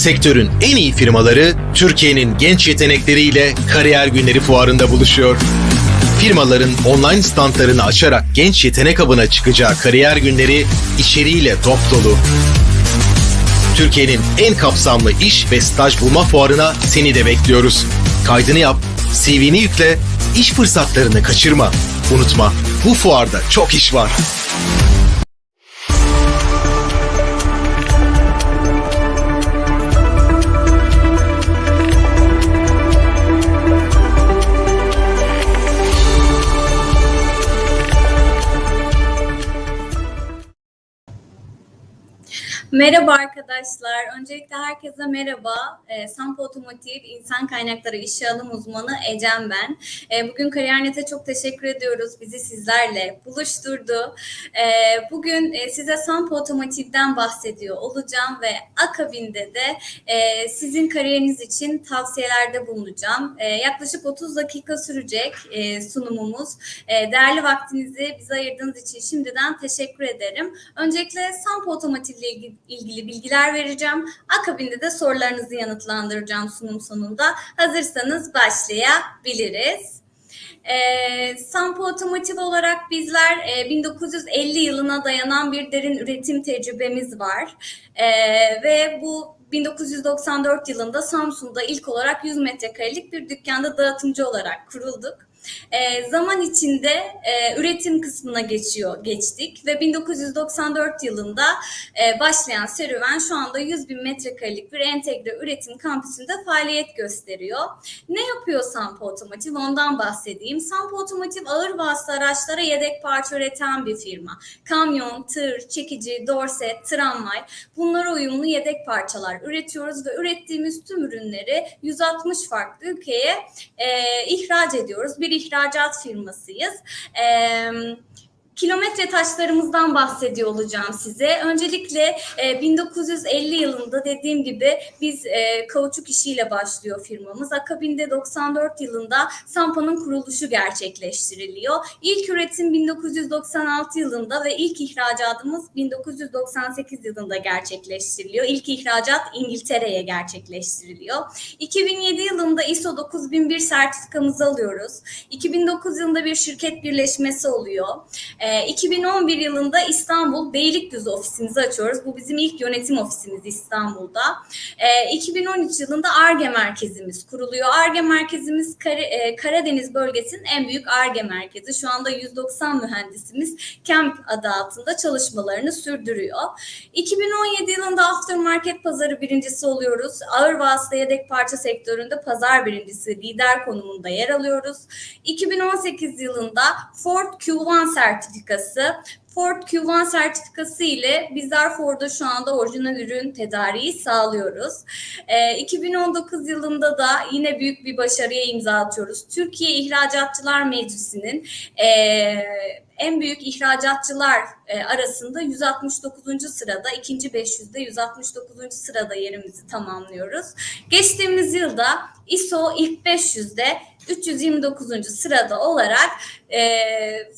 Sektörün en iyi firmaları Türkiye'nin genç yetenekleriyle Kariyer Günleri Fuarı'nda buluşuyor. Firmaların online standlarını açarak genç yetenek avına çıkacağı kariyer günleri içeriğiyle dop dolu. Türkiye'nin en kapsamlı iş ve staj bulma fuarına seni de bekliyoruz. Kaydını yap, CV'ni yükle, iş fırsatlarını kaçırma. Unutma, bu fuarda çok iş var. Merhaba arkadaşlar. Öncelikle herkese merhaba. E, Sampo Otomotiv İnsan Kaynakları İşe Alım Uzmanı Ecem ben. E, bugün Kariyer.net'e çok teşekkür ediyoruz. Bizi sizlerle buluşturdu. E, bugün e, size Sampo Otomotiv'den bahsediyor olacağım ve akabinde de e, sizin kariyeriniz için tavsiyelerde bulunacağım. E, yaklaşık 30 dakika sürecek e, sunumumuz. E, değerli vaktinizi bize ayırdığınız için şimdiden teşekkür ederim. Öncelikle Sampo Otomotiv ile ilgili ilgili bilgiler vereceğim. Akabinde de sorularınızı yanıtlandıracağım sunum sonunda. Hazırsanız başlayabiliriz. E, Sampo Otomotiv olarak bizler e, 1950 yılına dayanan bir derin üretim tecrübemiz var. E, ve bu 1994 yılında Samsun'da ilk olarak 100 metrekarelik bir dükkanda dağıtımcı olarak kurulduk. E, zaman içinde e, üretim kısmına geçiyor geçtik ve 1994 yılında e, başlayan serüven şu anda 100 bin metrekarelik bir entegre üretim kampüsünde faaliyet gösteriyor. Ne yapıyor Sampo Otomotiv ondan bahsedeyim. Sampo Otomotiv ağır vasıta araçlara yedek parça üreten bir firma. Kamyon, tır, çekici, dorset, tramvay bunlara uyumlu yedek parçalar üretiyoruz ve ürettiğimiz tüm ürünleri 160 farklı ülkeye e, ihraç ediyoruz. Bir ihracat firmasıyız. Eee kilometre taşlarımızdan bahsediyor olacağım size. Öncelikle e, 1950 yılında dediğim gibi biz e, kauçuk işiyle başlıyor firmamız. Akabinde 94 yılında Sampa'nın kuruluşu gerçekleştiriliyor. İlk üretim 1996 yılında ve ilk ihracatımız 1998 yılında gerçekleştiriliyor. İlk ihracat İngiltere'ye gerçekleştiriliyor. 2007 yılında ISO 9001 sertifikamızı alıyoruz. 2009 yılında bir şirket birleşmesi oluyor. E, 2011 yılında İstanbul Beylikdüzü ofisimizi açıyoruz. Bu bizim ilk yönetim ofisimiz İstanbul'da. E, 2013 yılında ARGE merkezimiz kuruluyor. ARGE merkezimiz Kar- e, Karadeniz bölgesinin en büyük ARGE merkezi. Şu anda 190 mühendisimiz KEMP adı altında çalışmalarını sürdürüyor. 2017 yılında aftermarket pazarı birincisi oluyoruz. Ağır vasıta yedek parça sektöründe pazar birincisi lider konumunda yer alıyoruz. 2018 yılında Ford Q1 sertifikası indicação Ford Q1 sertifikası ile bizler Ford'a şu anda orijinal ürün tedariği sağlıyoruz. Ee, 2019 yılında da yine büyük bir başarıya imza atıyoruz. Türkiye İhracatçılar Meclisi'nin e, en büyük ihracatçılar e, arasında 169. sırada, ikinci 500'de 169. sırada yerimizi tamamlıyoruz. Geçtiğimiz yılda ISO ilk 500'de 329. sırada olarak e, e,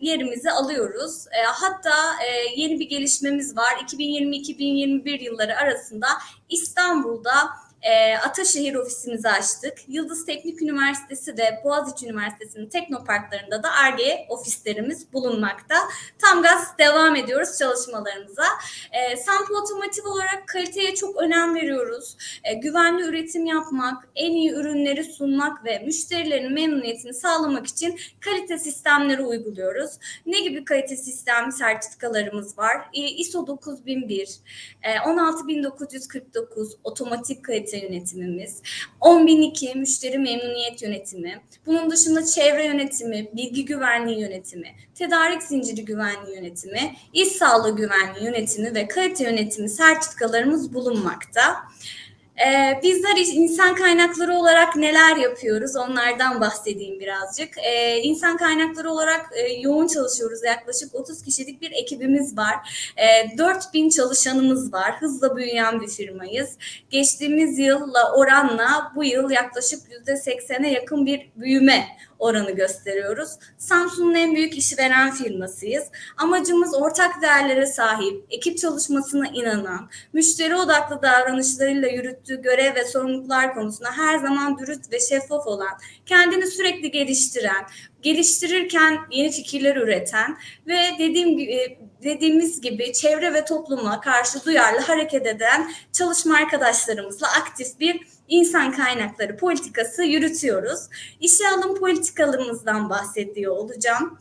yerimizi alıyoruz. E, hatta e, yeni bir gelişmemiz var. 2020-2021 yılları arasında İstanbul'da e, Ataşehir ofisimizi açtık. Yıldız Teknik Üniversitesi ve Boğaziçi Üniversitesi'nin teknoparklarında da ARGE ofislerimiz bulunmakta. Tam gaz devam ediyoruz çalışmalarımıza. E, Sampo Otomotiv olarak kaliteye çok önem veriyoruz. E, güvenli üretim yapmak, en iyi ürünleri sunmak ve müşterilerin memnuniyetini sağlamak için kalite sistemleri uyguluyoruz. Ne gibi kalite sistem sertifikalarımız var? E, ISO 9001, e, 16949 otomatik kalite yönetimimiz, 10002 müşteri memnuniyet yönetimi, bunun dışında çevre yönetimi, bilgi güvenliği yönetimi, tedarik zinciri güvenliği yönetimi, iş sağlığı güvenliği yönetimi ve kalite yönetimi sertifikalarımız bulunmakta. Ee, bizler insan kaynakları olarak neler yapıyoruz onlardan bahsedeyim birazcık. Ee, insan kaynakları olarak e, yoğun çalışıyoruz. Yaklaşık 30 kişilik bir ekibimiz var. Ee, 4000 çalışanımız var. Hızla büyüyen bir firmayız. Geçtiğimiz yılla oranla bu yıl yaklaşık %80'e yakın bir büyüme oranı gösteriyoruz. Samsun'un en büyük işveren firmasıyız. Amacımız ortak değerlere sahip, ekip çalışmasına inanan, müşteri odaklı davranışlarıyla yürüttüğü görev ve sorumluluklar konusunda her zaman dürüst ve şeffaf olan, kendini sürekli geliştiren, geliştirirken yeni fikirler üreten ve dediğim gibi dediğimiz gibi çevre ve topluma karşı duyarlı hareket eden çalışma arkadaşlarımızla aktif bir insan kaynakları politikası yürütüyoruz. İşe alım politikalarımızdan bahsediyor olacağım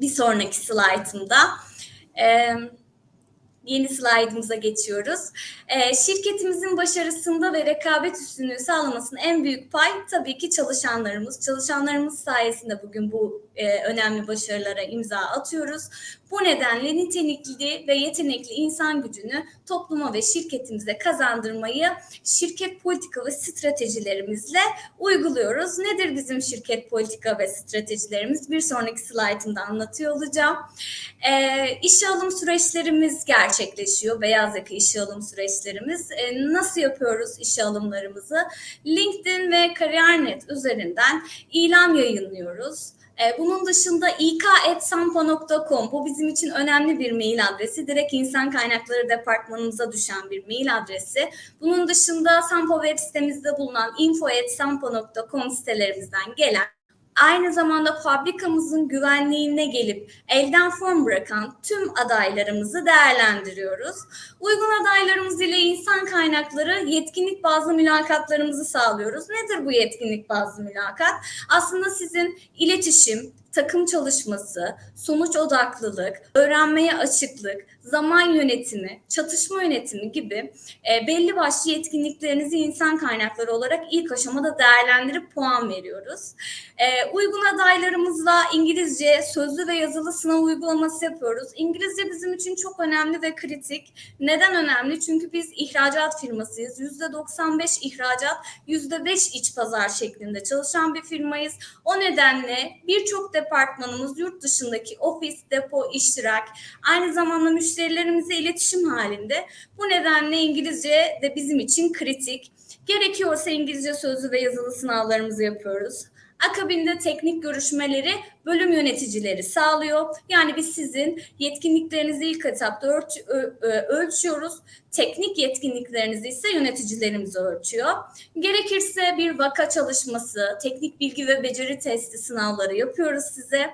bir sonraki slaytımda. Ee, yeni slaydımıza geçiyoruz. Ee, şirketimizin başarısında ve rekabet üstünlüğü sağlamasının en büyük pay tabii ki çalışanlarımız. Çalışanlarımız sayesinde bugün bu e, önemli başarılara imza atıyoruz. Bu nedenle nitelikli ve yetenekli insan gücünü topluma ve şirketimize kazandırmayı şirket politika ve stratejilerimizle uyguluyoruz. Nedir bizim şirket politika ve stratejilerimiz? Bir sonraki slaytımda anlatıyor olacağım. E, işe alım süreçlerimiz gerçekleşiyor. Beyaz yaka işe alım süreçlerimiz. E, nasıl yapıyoruz işe alımlarımızı? LinkedIn ve Kariyer.net üzerinden ilan yayınlıyoruz. E, Bunun dışında ik.sampo.com bu bizim için önemli bir mail adresi. Direkt insan kaynakları departmanımıza düşen bir mail adresi. Bunun dışında Sampo web sitemizde bulunan info.sampo.com sitelerimizden gelen aynı zamanda fabrikamızın güvenliğine gelip elden form bırakan tüm adaylarımızı değerlendiriyoruz. Uygun adaylarımız ile insan kaynakları yetkinlik bazlı mülakatlarımızı sağlıyoruz. Nedir bu yetkinlik bazlı mülakat? Aslında sizin iletişim, takım çalışması, sonuç odaklılık, öğrenmeye açıklık, zaman yönetimi, çatışma yönetimi gibi e, belli başlı yetkinliklerinizi insan kaynakları olarak ilk aşamada değerlendirip puan veriyoruz. E, uygun adaylarımızla İngilizce sözlü ve yazılı sınav uygulaması yapıyoruz. İngilizce bizim için çok önemli ve kritik. Neden önemli? Çünkü biz ihracat firmasıyız. %95 ihracat, %5 iç pazar şeklinde çalışan bir firmayız. O nedenle birçok departmanımız yurt dışındaki ofis, depo, iştirak, aynı zamanda müşterilerimize iletişim halinde. Bu nedenle İngilizce de bizim için kritik. Gerekiyorsa İngilizce sözlü ve yazılı sınavlarımızı yapıyoruz. Akabinde teknik görüşmeleri bölüm yöneticileri sağlıyor. Yani biz sizin yetkinliklerinizi ilk etapta ölçüyoruz. Teknik yetkinliklerinizi ise yöneticilerimiz ölçüyor. Gerekirse bir vaka çalışması, teknik bilgi ve beceri testi sınavları yapıyoruz size.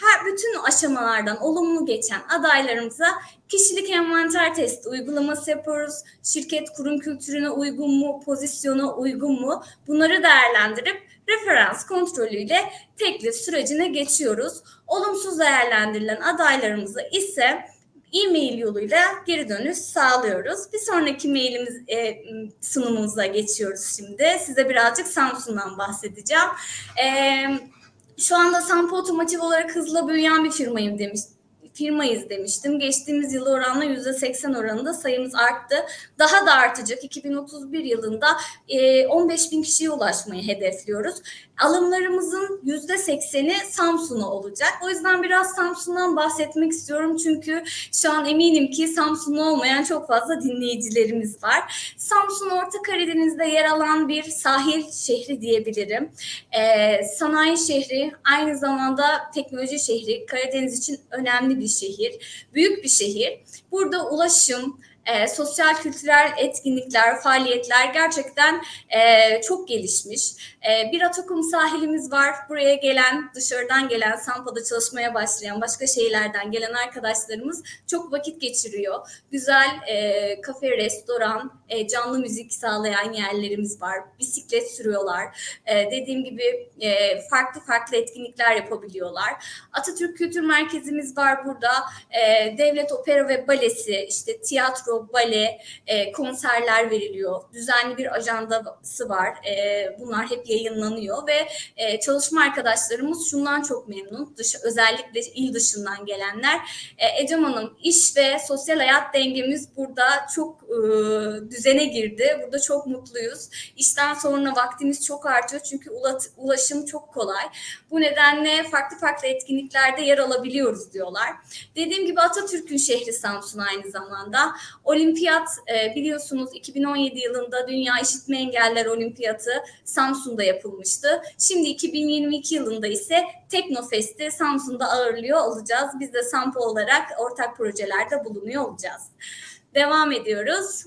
Her bütün aşamalardan olumlu geçen adaylarımıza kişilik envanter testi uygulaması yapıyoruz. Şirket kurum kültürüne uygun mu, pozisyona uygun mu? Bunları değerlendirip referans kontrolüyle teklif sürecine geçiyoruz. Olumsuz değerlendirilen adaylarımıza ise e-mail yoluyla geri dönüş sağlıyoruz. Bir sonraki mailimiz e, sunumumuza geçiyoruz şimdi. Size birazcık Samsun'dan bahsedeceğim. E, şu anda Sampo Otomotiv olarak hızla büyüyen bir firmayım demiş firmayız demiştim. Geçtiğimiz yıl oranla %80 oranında sayımız arttı. Daha da artacak. 2031 yılında e, 15 bin kişiye ulaşmayı hedefliyoruz. Alımlarımızın %80'i Samsun'a olacak. O yüzden biraz Samsun'dan bahsetmek istiyorum. Çünkü şu an eminim ki Samsun'da olmayan çok fazla dinleyicilerimiz var. Samsun Orta Karadeniz'de yer alan bir sahil şehri diyebilirim. Ee, sanayi şehri, aynı zamanda teknoloji şehri. Karadeniz için önemli bir şehir. Büyük bir şehir. Burada ulaşım, e, sosyal kültürel etkinlikler, faaliyetler gerçekten e, çok gelişmiş. E, bir Atakum sahilimiz var. Buraya gelen, dışarıdan gelen, Sampa'da çalışmaya başlayan, başka şehirlerden gelen arkadaşlarımız çok vakit geçiriyor. Güzel e, kafe, restoran, e, canlı müzik sağlayan yerlerimiz var. Bisiklet sürüyorlar. E, dediğim gibi e, farklı farklı etkinlikler yapabiliyorlar. Atatürk Kültür Merkezimiz var burada. E, Devlet Opera ve Balesi, işte tiyatro, bale, e, konserler veriliyor. Düzenli bir ajandası var. E, bunlar hep yayınlanıyor ve e, çalışma arkadaşlarımız şundan çok memnun. Dış, özellikle il dışından gelenler. E, Ecem Hanım, iş ve sosyal hayat dengemiz burada çok e, düzene girdi. Burada çok mutluyuz. İşten sonra vaktimiz çok artıyor çünkü ulat, ulaşım çok kolay. Bu nedenle farklı farklı etkinliklerde yer alabiliyoruz diyorlar. Dediğim gibi Atatürk'ün şehri Samsun aynı zamanda. Olimpiyat e, biliyorsunuz 2017 yılında Dünya İşitme Engeller Olimpiyatı Samsun'da yapılmıştı. Şimdi 2022 yılında ise Teknofest'i Samsun'da ağırlıyor olacağız. Biz de Sampo olarak ortak projelerde bulunuyor olacağız. Devam ediyoruz.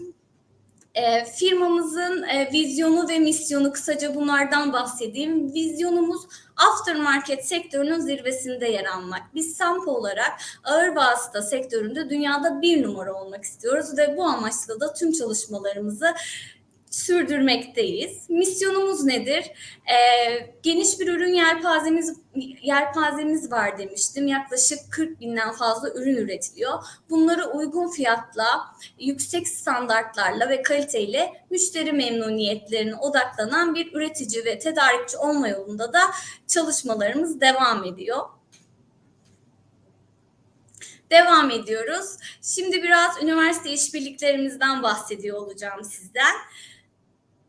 E, firmamızın e, vizyonu ve misyonu kısaca bunlardan bahsedeyim. Vizyonumuz aftermarket sektörünün zirvesinde yer almak. Biz Sampo olarak ağır vasıta sektöründe dünyada bir numara olmak istiyoruz ve bu amaçla da tüm çalışmalarımızı sürdürmekteyiz. Misyonumuz nedir? Ee, geniş bir ürün yelpazemiz yelpazemiz var demiştim. Yaklaşık 40 binden fazla ürün üretiliyor. Bunları uygun fiyatla, yüksek standartlarla ve kaliteyle müşteri memnuniyetlerine odaklanan bir üretici ve tedarikçi olma yolunda da çalışmalarımız devam ediyor. Devam ediyoruz. Şimdi biraz üniversite işbirliklerimizden bahsediyor olacağım sizden.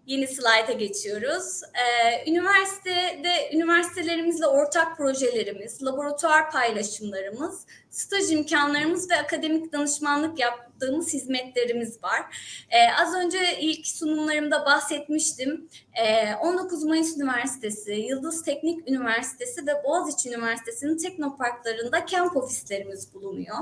Yeni slayta geçiyoruz. Ee, üniversitede üniversitelerimizle ortak projelerimiz, laboratuvar paylaşımlarımız, staj imkanlarımız ve akademik danışmanlık yaptığımız hizmetlerimiz var. Ee, az önce ilk sunumlarımda bahsetmiştim. Ee, 19 Mayıs Üniversitesi, Yıldız Teknik Üniversitesi ve Boğaziçi Üniversitesi'nin teknoparklarında kamp ofislerimiz bulunuyor.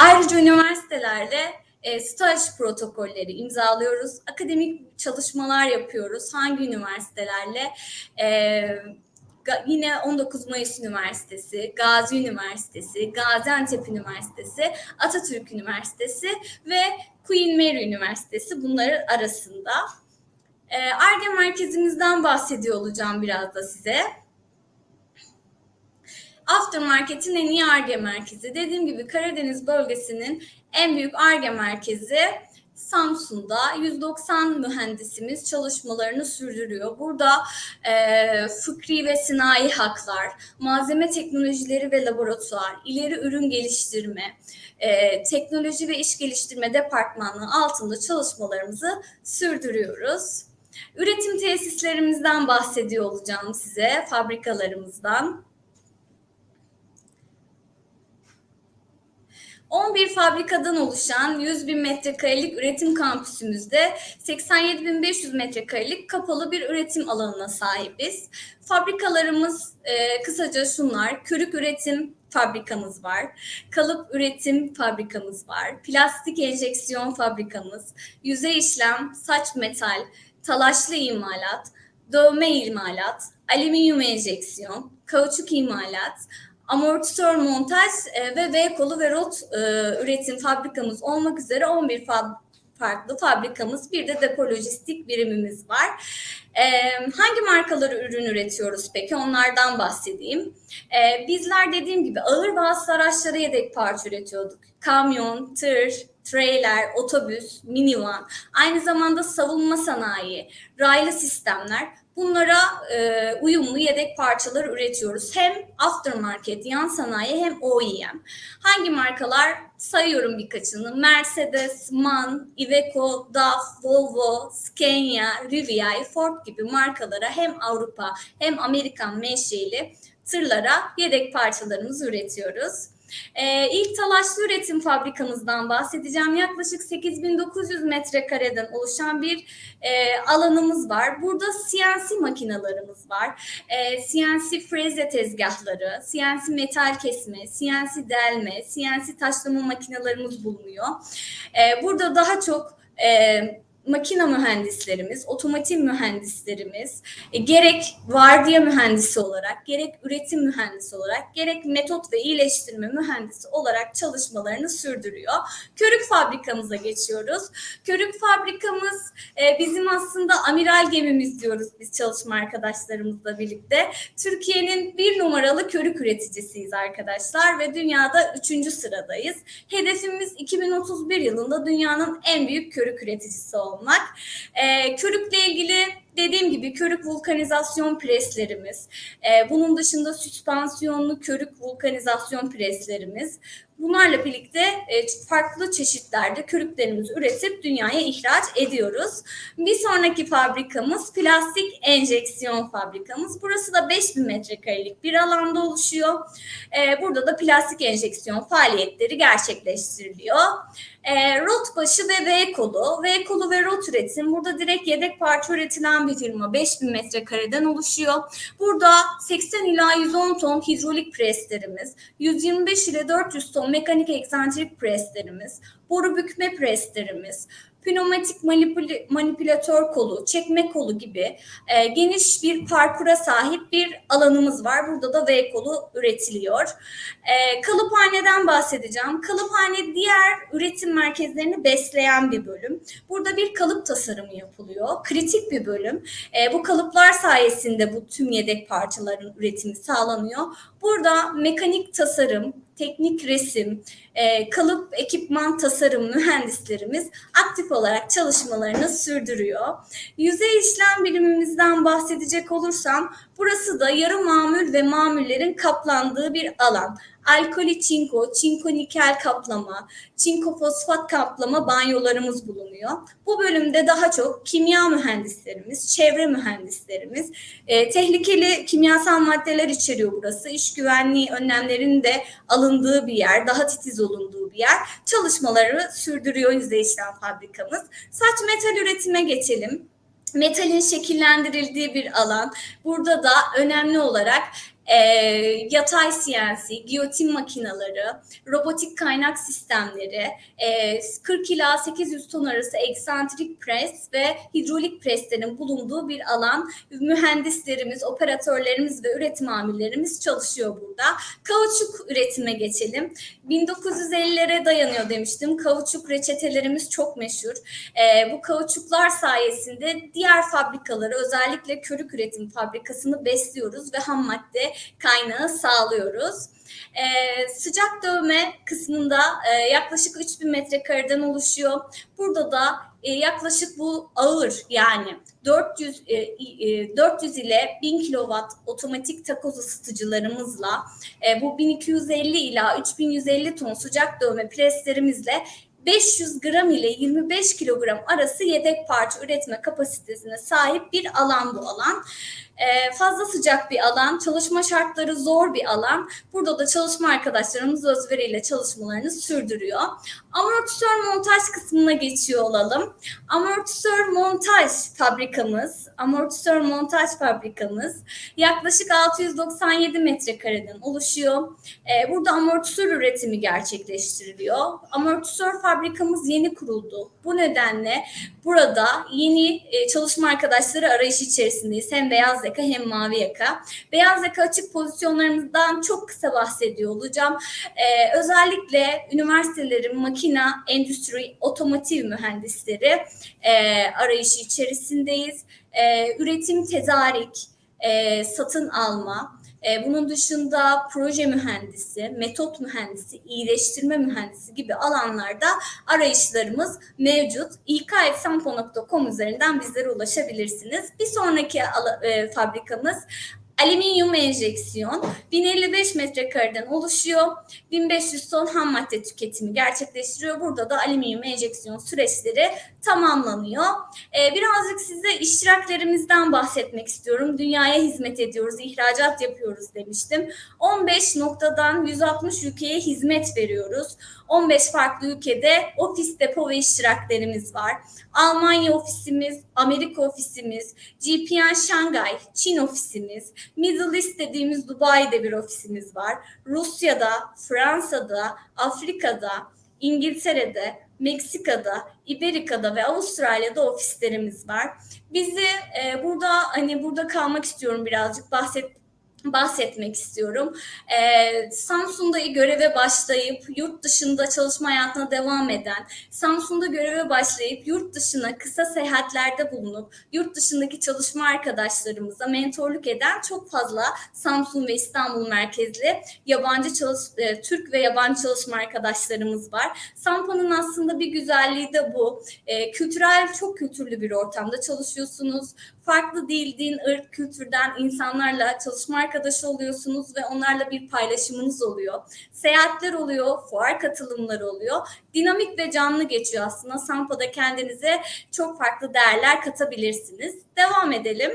Ayrıca üniversitelerle e, staj protokolleri imzalıyoruz. Akademik çalışmalar yapıyoruz. Hangi üniversitelerle? E, yine 19 Mayıs Üniversitesi, Gazi Üniversitesi, Gaziantep Üniversitesi, Atatürk Üniversitesi ve Queen Mary Üniversitesi bunları arasında. E, ARGE merkezimizden bahsediyor olacağım biraz da size. Aftermarket'in en iyi ARGE merkezi. Dediğim gibi Karadeniz bölgesinin en büyük ARGE merkezi Samsun'da 190 mühendisimiz çalışmalarını sürdürüyor. Burada e, fıkri ve sinayi haklar, malzeme teknolojileri ve laboratuvar, ileri ürün geliştirme, e, teknoloji ve iş geliştirme departmanlığı altında çalışmalarımızı sürdürüyoruz. Üretim tesislerimizden bahsediyor olacağım size, fabrikalarımızdan. 11 fabrikadan oluşan 100 bin metrekarelik üretim kampüsümüzde 87.500 metrekarelik kapalı bir üretim alanına sahibiz. Fabrikalarımız e, kısaca şunlar, körük üretim fabrikamız var, kalıp üretim fabrikamız var, plastik enjeksiyon fabrikamız, yüzey işlem, saç metal, talaşlı imalat, dövme imalat, alüminyum enjeksiyon, kauçuk imalat, amortisör montaj e, ve V kolu ve rot e, üretim fabrikamız olmak üzere 11 fab- farklı fabrikamız bir de depo lojistik birimimiz var. E, hangi markaları ürün üretiyoruz peki onlardan bahsedeyim. E, bizler dediğim gibi ağır vasıta araçları yedek parça üretiyorduk. Kamyon, tır, trailer, otobüs, minivan, aynı zamanda savunma sanayi, raylı sistemler bunlara e, uyumlu yedek parçalar üretiyoruz. Hem aftermarket, yan sanayi hem OEM. Hangi markalar? Sayıyorum birkaçını. Mercedes, MAN, Iveco, DAF, Volvo, Scania, Rivian, Ford gibi markalara hem Avrupa hem Amerikan menşeli tırlara yedek parçalarımızı üretiyoruz. Ee, ilk talaşlı üretim fabrikamızdan bahsedeceğim. Yaklaşık 8900 metrekareden oluşan bir e, alanımız var. Burada CNC makinalarımız var. E, CNC freze tezgahları, CNC metal kesme, CNC delme, CNC taşlama makinalarımız bulunuyor. E, burada daha çok e, makina mühendislerimiz, otomotiv mühendislerimiz e, gerek vardiya mühendisi olarak, gerek üretim mühendisi olarak, gerek metot ve iyileştirme mühendisi olarak çalışmalarını sürdürüyor. Körük fabrikamıza geçiyoruz. Körük fabrikamız e, bizim aslında amiral gemimiz diyoruz biz çalışma arkadaşlarımızla birlikte. Türkiye'nin bir numaralı körük üreticisiyiz arkadaşlar ve dünyada üçüncü sıradayız. Hedefimiz 2031 yılında dünyanın en büyük körük üreticisi olmak. E, körükle ilgili Dediğim gibi körük vulkanizasyon preslerimiz, e, bunun dışında süspansiyonlu körük vulkanizasyon preslerimiz. Bunlarla birlikte e, farklı çeşitlerde körüklerimizi üretip dünyaya ihraç ediyoruz. Bir sonraki fabrikamız plastik enjeksiyon fabrikamız. Burası da 5000 metrekarelik bir alanda oluşuyor. E, burada da plastik enjeksiyon faaliyetleri gerçekleştiriliyor. E, rot başı ve V kolu. V kolu ve rot üretim. Burada direkt yedek parça üretilen bir firma. 5000 metrekareden oluşuyor. Burada 80 ila 110 ton hidrolik preslerimiz, 125 ile 400 ton mekanik eksantrik preslerimiz, boru bükme preslerimiz, pneumatik manipüle- manipülatör kolu, çekme kolu gibi e, geniş bir parkura sahip bir alanımız var. Burada da V kolu üretiliyor. E, kalıphaneden bahsedeceğim. Kalıphane diğer üretim merkezlerini besleyen bir bölüm. Burada bir kalıp tasarımı yapılıyor. Kritik bir bölüm. E, bu kalıplar sayesinde bu tüm yedek parçaların üretimi sağlanıyor. Burada mekanik tasarım, teknik resim, e, kalıp ekipman tasarım mühendislerimiz aktif olarak çalışmalarını sürdürüyor. Yüzey işlem birimimizden bahsedecek olursam burası da yarı mamül ve mamullerin kaplandığı bir alan. Alkoli çinko, çinko nikel kaplama, çinko fosfat kaplama banyolarımız bulunuyor. Bu bölümde daha çok kimya mühendislerimiz, çevre mühendislerimiz, e, tehlikeli kimyasal maddeler içeriyor burası. İş güvenliği önlemlerinin de alındığı bir yer, daha titiz olunduğu bir yer. Çalışmaları sürdürüyor yüzey işlem fabrikamız. Saç metal üretime geçelim. Metalin şekillendirildiği bir alan. Burada da önemli olarak e, yatay CNC, giyotin makineleri, robotik kaynak sistemleri, e, 40 ila 800 ton arası eksantrik pres ve hidrolik preslerin bulunduğu bir alan. Mühendislerimiz, operatörlerimiz ve üretim amirlerimiz çalışıyor burada. Kauçuk üretime geçelim. 1950'lere dayanıyor demiştim. Kauçuk reçetelerimiz çok meşhur. E, bu kauçuklar sayesinde diğer fabrikaları özellikle körük üretim fabrikasını besliyoruz ve ham madde kaynağı sağlıyoruz. Ee, sıcak dövme kısmında e, yaklaşık 3000 metrekareden oluşuyor. Burada da e, yaklaşık bu ağır yani 400 e, e, 400 ile 1000 kilowatt otomatik takoz ısıtıcılarımızla e, bu 1250 ila 3150 ton sıcak dövme preslerimizle 500 gram ile 25 kilogram arası yedek parça üretme kapasitesine sahip bir alan bu alan. Ee, fazla sıcak bir alan, çalışma şartları zor bir alan. Burada da çalışma arkadaşlarımız özveriyle çalışmalarını sürdürüyor. Amortisör montaj kısmına geçiyor olalım. Amortisör montaj fabrikamız, amortisör montaj fabrikamız yaklaşık 697 metrekareden oluşuyor. Ee, burada amortisör üretimi gerçekleştiriliyor. Amortisör fabrikamız yeni kuruldu. Bu nedenle burada yeni e, çalışma arkadaşları arayış içerisindeyiz. Hem beyaz yaka hem mavi yaka. Beyaz yaka açık pozisyonlarımızdan çok kısa bahsediyor olacağım. Ee, özellikle üniversitelerin makina, endüstri, otomotiv mühendisleri e, arayışı içerisindeyiz. E, üretim, tedarik, e, satın alma, e, bunun dışında proje mühendisi, metot mühendisi, iyileştirme mühendisi gibi alanlarda arayışlarımız mevcut. ikfsampo.com üzerinden bizlere ulaşabilirsiniz. Bir sonraki e, fabrikamız alüminyum enjeksiyon 1055 metrekareden oluşuyor. 1500 ton ham madde tüketimi gerçekleştiriyor. Burada da alüminyum enjeksiyon süreçleri tamamlanıyor. Ee, birazcık size iştiraklerimizden bahsetmek istiyorum. Dünyaya hizmet ediyoruz, ihracat yapıyoruz demiştim. 15 noktadan 160 ülkeye hizmet veriyoruz. 15 farklı ülkede ofis, depo ve iştiraklerimiz var. Almanya ofisimiz, Amerika ofisimiz, GPN Şangay, Çin ofisimiz, Middle East dediğimiz Dubai'de bir ofisimiz var. Rusya'da, Fransa'da, Afrika'da, İngiltere'de, Meksika'da, İberika'da ve Avustralya'da ofislerimiz var. Bizi e, burada hani burada kalmak istiyorum birazcık bahset bahsetmek istiyorum. Ee, Samsun'da göreve başlayıp yurt dışında çalışma hayatına devam eden, Samsun'da göreve başlayıp yurt dışına kısa seyahatlerde bulunup yurt dışındaki çalışma arkadaşlarımıza mentorluk eden çok fazla Samsun ve İstanbul merkezli yabancı çalış e, Türk ve yabancı çalışma arkadaşlarımız var. Sampa'nın aslında bir güzelliği de bu. E, kültürel, çok kültürlü bir ortamda çalışıyorsunuz. Farklı dil, din, ırk, kültürden insanlarla çalışma arkadaşı oluyorsunuz ve onlarla bir paylaşımınız oluyor. Seyahatler oluyor, fuar katılımları oluyor. Dinamik ve canlı geçiyor aslında. Sampa'da kendinize çok farklı değerler katabilirsiniz. Devam edelim.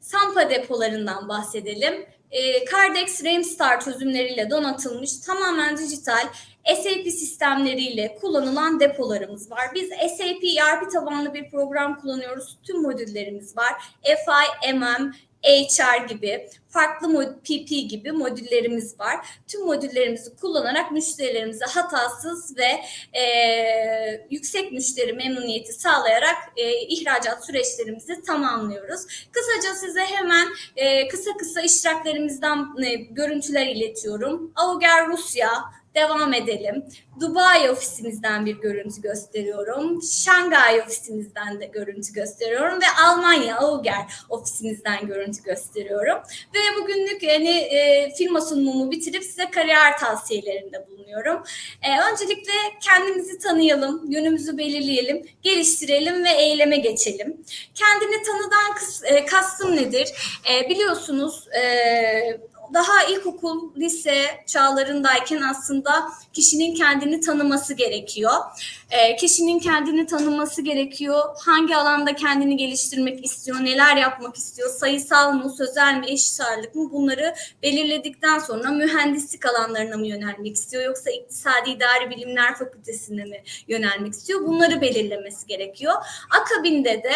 Sampa depolarından bahsedelim. E, Cardex Ramstar çözümleriyle donatılmış tamamen dijital SAP sistemleriyle kullanılan depolarımız var. Biz SAP ERP tabanlı bir program kullanıyoruz. Tüm modüllerimiz var. FI, MM, HR gibi, farklı PP gibi modüllerimiz var. Tüm modüllerimizi kullanarak müşterilerimize hatasız ve e, yüksek müşteri memnuniyeti sağlayarak e, ihracat süreçlerimizi tamamlıyoruz. Kısaca size hemen e, kısa kısa iştiraklerimizden e, görüntüler iletiyorum. Auger Rusya, devam edelim. Dubai ofisimizden bir görüntü gösteriyorum. Şangay ofisimizden de görüntü gösteriyorum ve Almanya Auger ofisimizden görüntü gösteriyorum. Ve bugünlük yani e, firma sunumumu bitirip size kariyer tavsiyelerinde bulunuyorum. E, öncelikle kendimizi tanıyalım, yönümüzü belirleyelim, geliştirelim ve eyleme geçelim. Kendini tanıdan kıs- e, kastım nedir? E, biliyorsunuz e, daha ilkokul, lise çağlarındayken aslında kişinin kendini tanıması gerekiyor. Ee, kişinin kendini tanıması gerekiyor. Hangi alanda kendini geliştirmek istiyor, neler yapmak istiyor, sayısal mı, sözel mi, eşit ağırlık mı bunları belirledikten sonra mühendislik alanlarına mı yönelmek istiyor yoksa iktisadi idari bilimler fakültesine mi yönelmek istiyor? Bunları belirlemesi gerekiyor. Akabinde de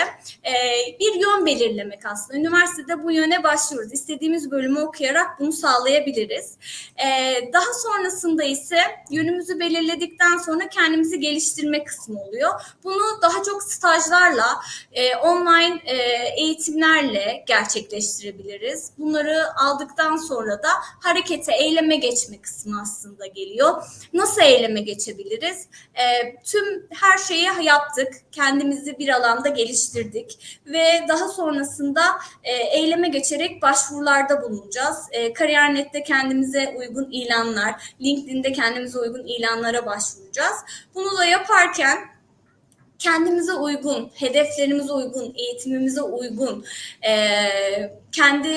e, bir yön belirlemek aslında. Üniversitede bu yöne başlıyoruz. İstediğimiz bölümü okuyarak bunu sağlayabiliriz. E, daha sonrasında ise yönümüzü belirledikten sonra kendimizi geliştirme kısmı oluyor. Bunu daha çok stajlarla, e, online e, eğitimlerle gerçekleştirebiliriz. Bunları aldıktan sonra da harekete, eyleme geçme kısmı aslında geliyor. Nasıl eyleme geçebiliriz? E, tüm her şeyi yaptık, kendimizi bir alanda geliştirdik ve daha sonrasında e, eyleme geçerek başvurularda bulunacağız. E, Kariyer.net'te kendimize uygun ilanlar, LinkedIn'de kendimize uygun ilanlara başvuracağız. Bunu da yaparken kendimize uygun, hedeflerimize uygun, eğitimimize uygun, kendi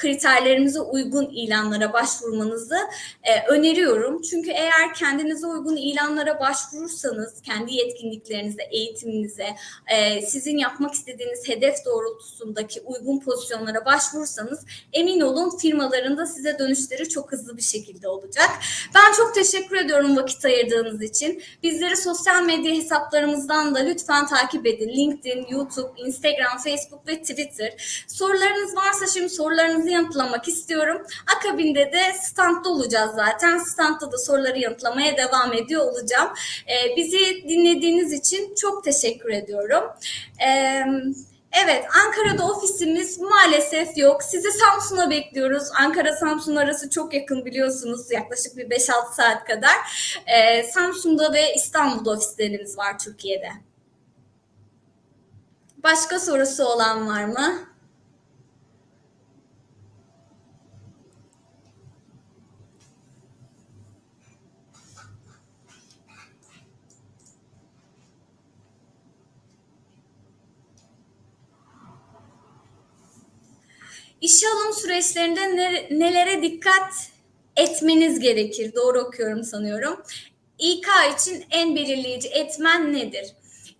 kriterlerimize uygun ilanlara başvurmanızı e, öneriyorum. Çünkü eğer kendinize uygun ilanlara başvurursanız, kendi yetkinliklerinize, eğitiminize, e, sizin yapmak istediğiniz hedef doğrultusundaki uygun pozisyonlara başvurursanız emin olun firmaların da size dönüşleri çok hızlı bir şekilde olacak. Ben çok teşekkür ediyorum vakit ayırdığınız için. Bizleri sosyal medya hesaplarımızdan da lütfen takip edin. LinkedIn, YouTube, Instagram, Facebook ve Twitter. Sorularınız varsa şimdi sorularınızı yanıtlamak istiyorum. Akabinde de standta olacağız zaten. Standta da soruları yanıtlamaya devam ediyor olacağım. Ee, bizi dinlediğiniz için çok teşekkür ediyorum. Ee, Evet, Ankara'da ofisimiz maalesef yok. Sizi Samsun'a bekliyoruz. Ankara-Samsun arası çok yakın biliyorsunuz. Yaklaşık bir 5-6 saat kadar. Ee, Samsun'da ve İstanbul'da ofislerimiz var Türkiye'de. Başka sorusu olan var mı? İşe alım süreçlerinde ne- nelere dikkat etmeniz gerekir? Doğru okuyorum sanıyorum. İK için en belirleyici etmen nedir?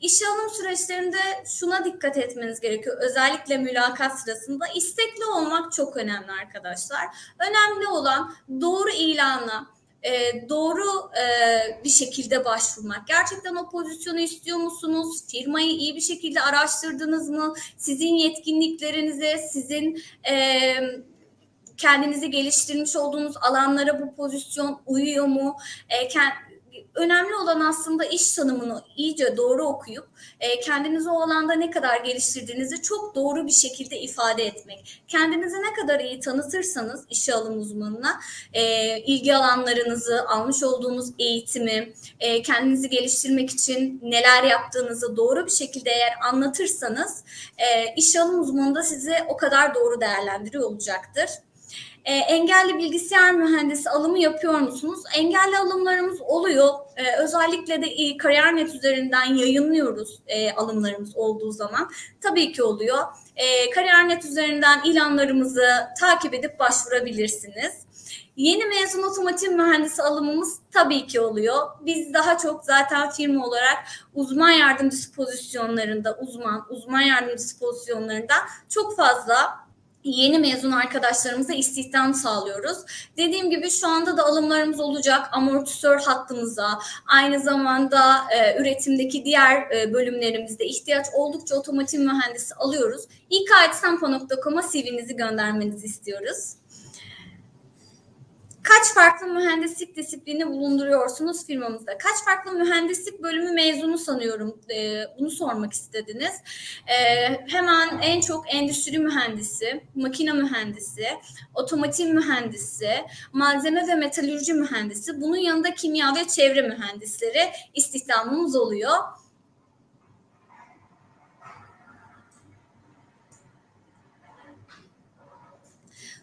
İşe alım süreçlerinde şuna dikkat etmeniz gerekiyor. Özellikle mülakat sırasında istekli olmak çok önemli arkadaşlar. Önemli olan doğru ilana, e, doğru e, bir şekilde başvurmak. Gerçekten o pozisyonu istiyor musunuz? Firmayı iyi bir şekilde araştırdınız mı? Sizin yetkinliklerinize, sizin e, kendinizi geliştirmiş olduğunuz alanlara bu pozisyon uyuyor mu? E, kend- önemli olan aslında iş tanımını iyice doğru okuyup e, kendinizi o alanda ne kadar geliştirdiğinizi çok doğru bir şekilde ifade etmek. Kendinizi ne kadar iyi tanıtırsanız işe alım uzmanına e, ilgi alanlarınızı, almış olduğunuz eğitimi, e, kendinizi geliştirmek için neler yaptığınızı doğru bir şekilde eğer anlatırsanız e, işe alım uzmanı da sizi o kadar doğru değerlendiriyor olacaktır. E, engelli bilgisayar mühendisi alımı yapıyor musunuz? Engelli alımlarımız oluyor. E, özellikle de e, Kariyer.net üzerinden yayınlıyoruz e, alımlarımız olduğu zaman. Tabii ki oluyor. E, Kariyer.net üzerinden ilanlarımızı takip edip başvurabilirsiniz. Yeni mezun otomotiv mühendisi alımımız tabii ki oluyor. Biz daha çok zaten firma olarak uzman yardımcısı pozisyonlarında, uzman, uzman yardımcısı pozisyonlarında çok fazla yeni mezun arkadaşlarımıza istihdam sağlıyoruz. Dediğim gibi şu anda da alımlarımız olacak amortisör hattımıza, aynı zamanda e, üretimdeki diğer e, bölümlerimizde ihtiyaç oldukça otomotiv mühendisi alıyoruz. İKAETSampo.com'a CV'nizi göndermenizi istiyoruz. Kaç farklı mühendislik disiplini bulunduruyorsunuz firmamızda? Kaç farklı mühendislik bölümü mezunu sanıyorum? Ee, bunu sormak istediniz. Ee, hemen en çok endüstri mühendisi, makine mühendisi, otomotiv mühendisi, malzeme ve metalürji mühendisi. Bunun yanında kimya ve çevre mühendisleri istihdamımız oluyor.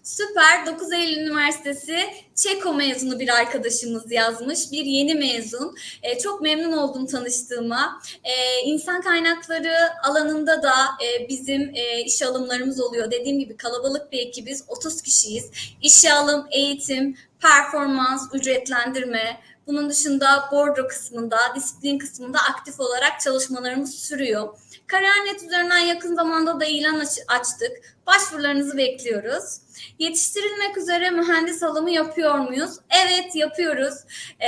Süper. 9 Eylül Üniversitesi Çeko mezunu bir arkadaşımız yazmış. Bir yeni mezun. Ee, çok memnun oldum tanıştığıma. Ee, insan kaynakları alanında da e, bizim e, iş alımlarımız oluyor. Dediğim gibi kalabalık bir ekibiz. 30 kişiyiz. İşe alım, eğitim, performans, ücretlendirme, bunun dışında bordro kısmında, disiplin kısmında aktif olarak çalışmalarımız sürüyor. Kariyer.net üzerinden yakın zamanda da ilan aç- açtık. Başvurularınızı bekliyoruz. Yetiştirilmek üzere mühendis alımı yapıyor muyuz? Evet yapıyoruz. Ee,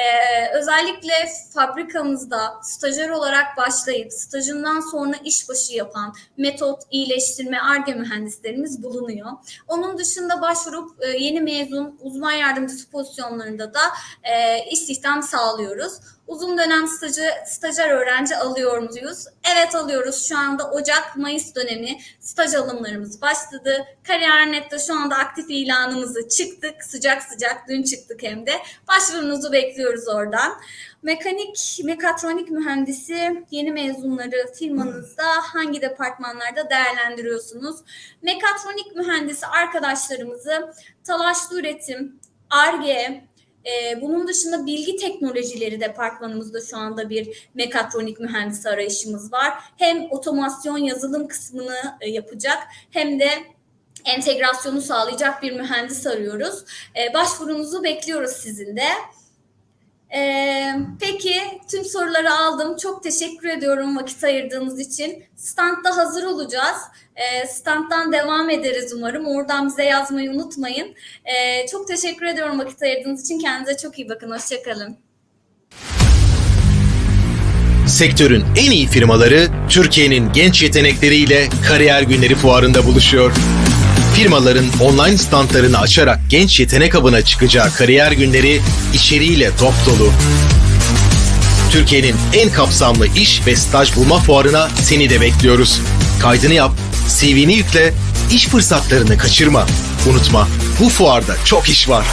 özellikle fabrikamızda stajyer olarak başlayıp stajından sonra işbaşı yapan metot, iyileştirme, ARGE mühendislerimiz bulunuyor. Onun dışında başvurup e, yeni mezun uzman yardımcısı pozisyonlarında da e, istihdam sağlıyoruz. Uzun dönem stajı, stajyer öğrenci alıyor muyuz? Evet alıyoruz. Şu anda Ocak-Mayıs dönemi staj alımlarımız başladı. Kariyer.net'te şu anda aktif ilanımızı çıktık. Sıcak sıcak dün çıktık hem de. Başvurunuzu bekliyoruz oradan. Mekanik, mekatronik mühendisi yeni mezunları firmanızda hangi departmanlarda değerlendiriyorsunuz? Mekatronik mühendisi arkadaşlarımızı talaşlı üretim, ARGE, ee, bunun dışında bilgi teknolojileri departmanımızda şu anda bir mekatronik mühendisi arayışımız var. Hem otomasyon yazılım kısmını e, yapacak hem de entegrasyonu sağlayacak bir mühendis arıyoruz. Ee, başvurunuzu bekliyoruz sizin de. Ee, peki tüm soruları aldım. Çok teşekkür ediyorum vakit ayırdığınız için. Standda hazır olacağız. Ee, standdan devam ederiz umarım. Oradan bize yazmayı unutmayın. Ee, çok teşekkür ediyorum vakit ayırdığınız için. Kendinize çok iyi bakın. Hoşçakalın. Sektörün en iyi firmaları Türkiye'nin genç yetenekleriyle Kariyer Günleri Fuarı'nda buluşuyor. Firmaların online standlarını açarak genç yetenek avına çıkacağı Kariyer Günleri içeriğiyle dop dolu. Türkiye'nin en kapsamlı iş ve staj bulma fuarına seni de bekliyoruz. Kaydını yap, CV'ni yükle, iş fırsatlarını kaçırma. Unutma, bu fuarda çok iş var.